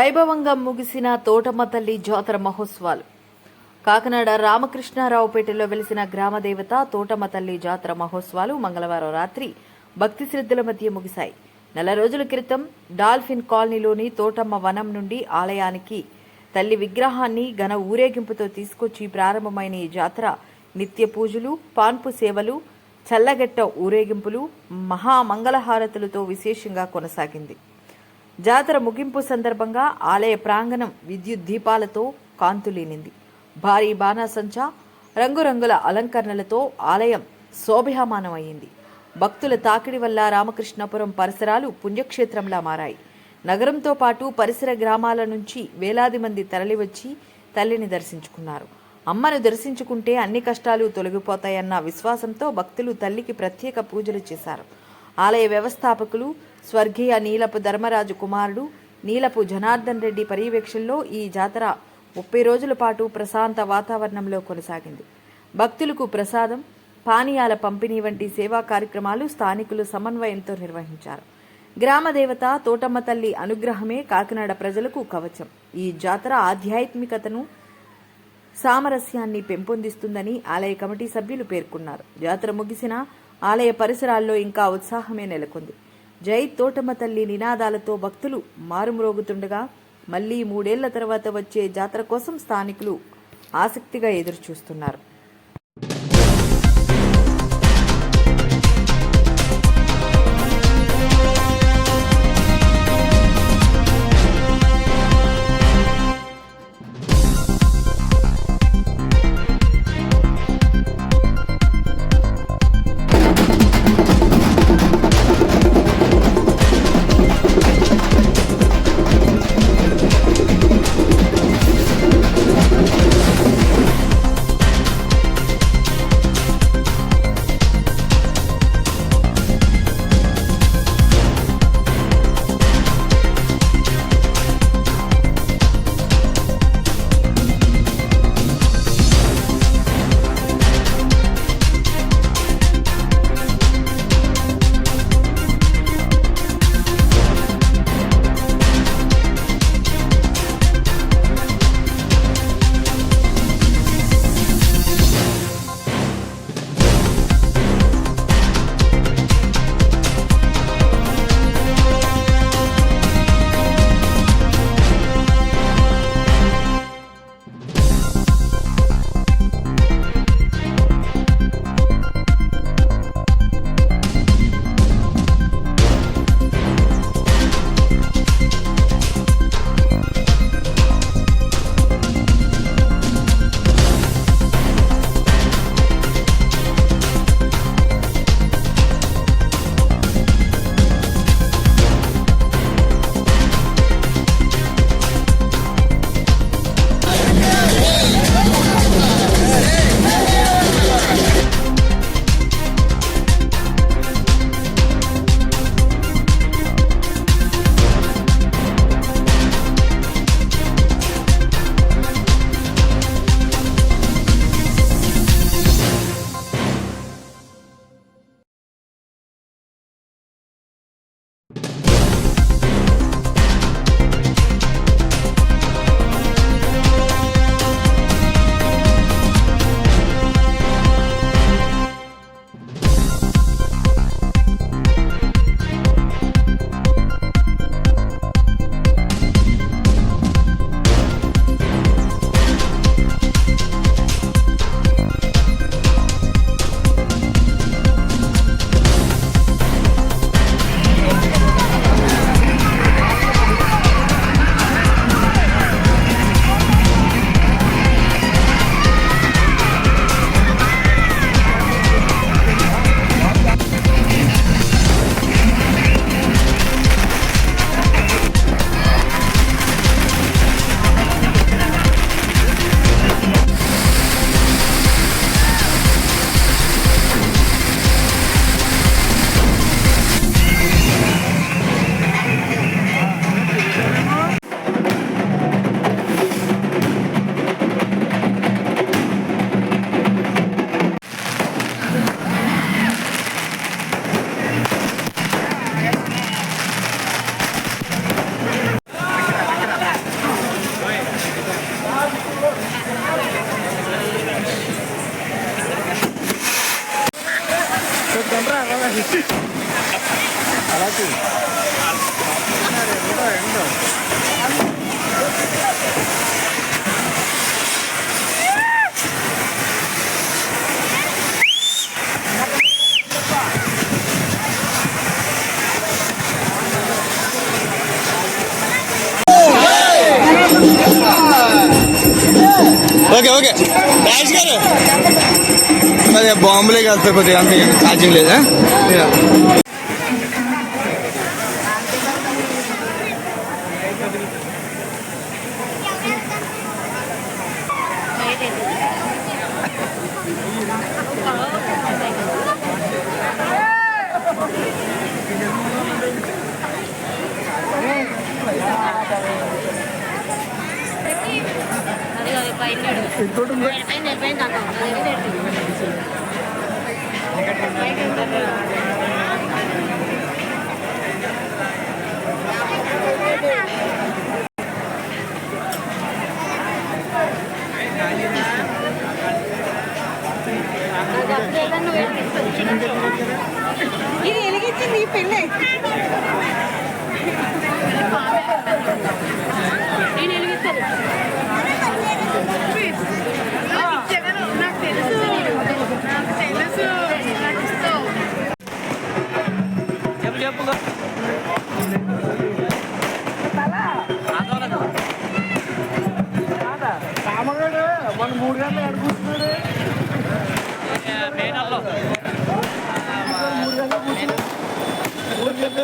వైభవంగా ముగిసిన తోటమ్మ తల్లి జాతర మహోత్సవాలు. కాకినాడ రామకృష్ణారావుపేటలో వెలిసిన గ్రామదేవత తోటమ్మ తల్లి జాతర మహోత్సవాలు మంగళవారం రాత్రి భక్తి శ్రద్ధల మధ్య ముగిశాయి. నెల రోజుల క్రితం డాల్ఫిన్ కాలనీలోని తోటమ్మ వనం నుండి ఆలయానికి తల్లి విగ్రహాన్ని ఘన ఊరేగింపుతో తీసుకొచ్చి ప్రారంభమైన ఈ జాతర నిత్య పూజలు పాన్పు సేవలు చల్లగట్ట ఊరేగింపులు మహామంగళహారతులతో విశేషంగా కొనసాగింది. జాతర ముగింపు సందర్భంగా ఆలయ ప్రాంగణం విద్యుత్ దీపాలతో కాంతులీనింది. భారీ బాణాసంచా రంగురంగుల అలంకరణలతో ఆలయం శోభామానమైంది భక్తుల తాకిడి వల్ల రామకృష్ణపురం పరిసరాలు పుణ్యక్షేత్రంలా మారాయి. నగరంతో పాటు పరిసర గ్రామాల నుంచి వేలాది మంది తరలివచ్చి తల్లిని దర్శించుకున్నారు. అమ్మను దర్శించుకుంటే అన్ని కష్టాలు తొలగిపోతాయన్న విశ్వాసంతో భక్తులు తల్లికి ప్రత్యేక పూజలు చేశారు. ఆలయ వ్యవస్థాపకులు స్వర్గీయ నీలపు ధర్మరాజు కుమారుడు నీలపు జనార్దన్ రెడ్డి పర్యవేక్షణలో ఈ జాతర ముప్పై రోజుల పాటు ప్రశాంత వాతావరణంలో కొనసాగింది. భక్తులకు ప్రసాదం పానీయాల పంపిణీ వంటి సేవా కార్యక్రమాలు స్థానికులు సమన్వయంతో నిర్వహించారు. గ్రామ దేవత తోటమ్మ తల్లి అనుగ్రహమే కాకినాడ ప్రజలకు కవచం. ఈ జాతర ఆధ్యాత్మికతను సామరస్యాన్ని పెంపొందిస్తుందని ఆలయ కమిటీ సభ్యులు పేర్కొన్నారు. జాతర ముగిసిన ఆలయ పరిసరాల్లో ఇంకా ఉత్సాహమే నెలకొంది. జై తోటమ్మ తల్లి నినాదాలతో భక్తులు మారుమ్రోగుతుండగా మళ్ళీ మూడేళ్ళ తర్వాత వచ్చే జాతర కోసం స్థానికులు ఆసక్తిగా ఎదురుచూస్తున్నారు. Terima kasih. ఓకే. రాజేష్ గారు. అదే బాంబులే వెళ్తాయి కొద్దిగా అంత ఛార్జింగ్ లేదా ఇది వెలిగించింది ఈ పెళ్ళి. నేను వెలిగిస్తాను.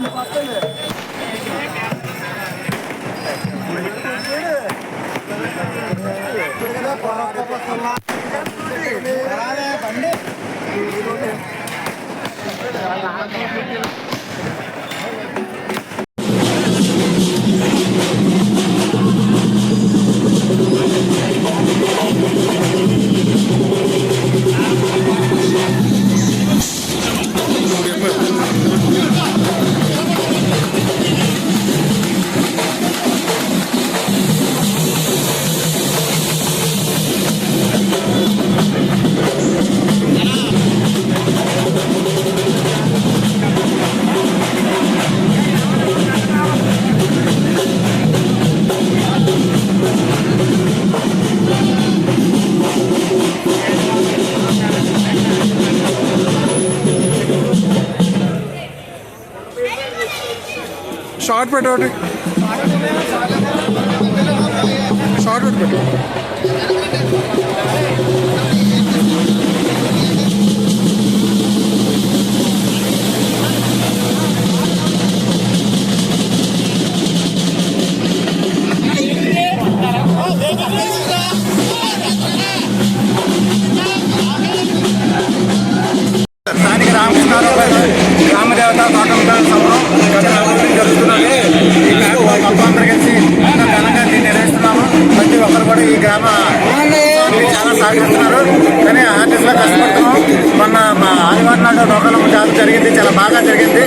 షార్ట్ పెట్టు ఒకటి షార్ట్ పెట్టు పెట్టు స్థానిక రామకృష్ణారావు గారు రామదేవత తోటంతో సంబరం గత నలభై రోజులు జరుగుతున్నది. ఈ కార్యక్రమం మొత్తం అందరూ కలిసి ఘనంగా దీన్ని నిర్వహిస్తున్నాము ప్రతి ఒక్కరు కూడా ఈ గ్రామ చాలా సహకరిస్తున్నారు. కానీ ఆర్టిస్ట్లో కష్టపడుతున్నాం. మొన్న మా ఆదివారం నాడు నౌకలం చాలా జరిగింది. చాలా బాగా జరిగింది.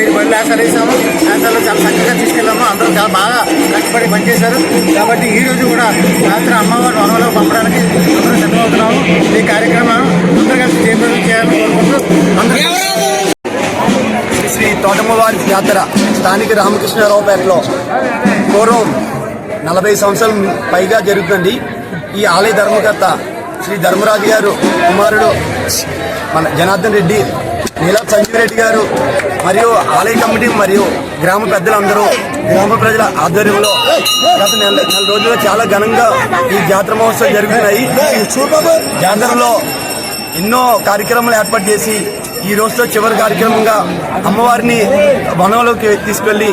ఐదు మంది వేసాలు వేసాము. వేసాలు చాలా చక్కగా తీసుకెళ్ళాము. అందరూ చాలా బాగా కష్టపడి పనిచేశారు. కాబట్టి ఈ రోజు కూడా రాత్రి అమ్మవారి వనంలో పంపడానికి అందరూ సిద్ధమవుతున్నాము. ఈ కార్యక్రమం అందరూ కలిసి చేయాలని కోరుకుంటూ అందరూ తోటమ్మవారి జాతర స్థానిక రామకృష్ణారావుపేటలో పూర్వం నలభై సంవత్సరాల పైగా జరుగుతుంది ఈ ఆలయ ధర్మకర్త శ్రీ ధర్మరాజు గారు కుమారుడు మన జనార్దన్ రెడ్డి నీలా సంజీవ్ రెడ్డి గారు మరియు ఆలయ కమిటీ మరియు గ్రామ పెద్దలందరూ గ్రామ ప్రజల ఆధ్వర్యంలో గత నెల నెల రోజుల్లో చాలా ఘనంగా ఈ జాతర మహోత్సవం జరుగుతున్నాయి. జాతరలో ఎన్నో కార్యక్రమాలు ఏర్పాటు చేసి ఈ రోజుతో చివరి కార్యక్రమంగా అమ్మవారిని వనంలోకి తీసుకెళ్ళి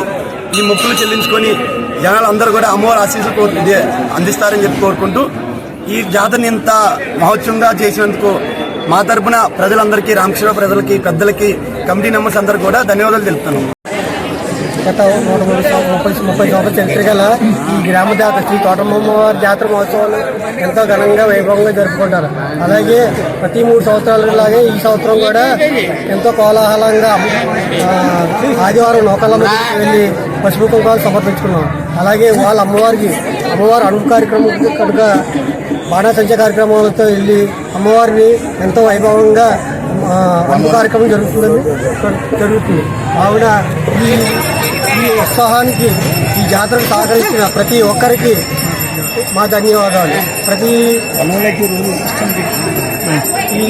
ఈ మొక్కులు చెల్లించుకొని జనాలందరూ కూడా అమ్మవారి ఆశీస్సు అందిస్తారని చెప్పి కోరుకుంటూ ఈ జాతరని ఇంత మహోత్సవంగా చేసినందుకు మా తరపున ప్రజలందరికీ రామకృష్ణ ప్రజలకి పెద్దలకి కమిటీ మెంబర్స్ అందరూ కూడా ధన్యవాదాలు తెలుపుతున్నాం. గత నూట మూడు ముప్పై ముప్పై సంవత్సరాల చరిత్ర గల ఈ గ్రామ జాతర శ్రీ తోటమ్మవారి జాతర మహోత్సవాలు ఎంతో ఘనంగా వైభవంగా జరుపుకుంటారు. అలాగే ప్రతి మూడు సంవత్సరాలలాగే ఈ సంవత్సరం కూడా ఎంతో కోలాహలంగా ఆదివారం నౌకలమ్మ వెళ్ళి పసుపు కుంకాలు సమర్పించుకున్నాం. అలాగే వాళ్ళ అమ్మవారికి అమ్మవారి అడుగు కార్యక్రమం కనుక బాణాసంచ కార్యక్రమాలతో వెళ్ళి అమ్మవారిని ఎంతో వైభవంగా అమ్మ కార్యక్రమం జరుగుతుందని జరుగుతుంది. ఆవిడ ఈ ఈ ఉత్సాహానికి ఈ జాతరకు సహకరించిన ప్రతి ఒక్కరికి మా ధన్యవాదాలు. ప్రతి ఈ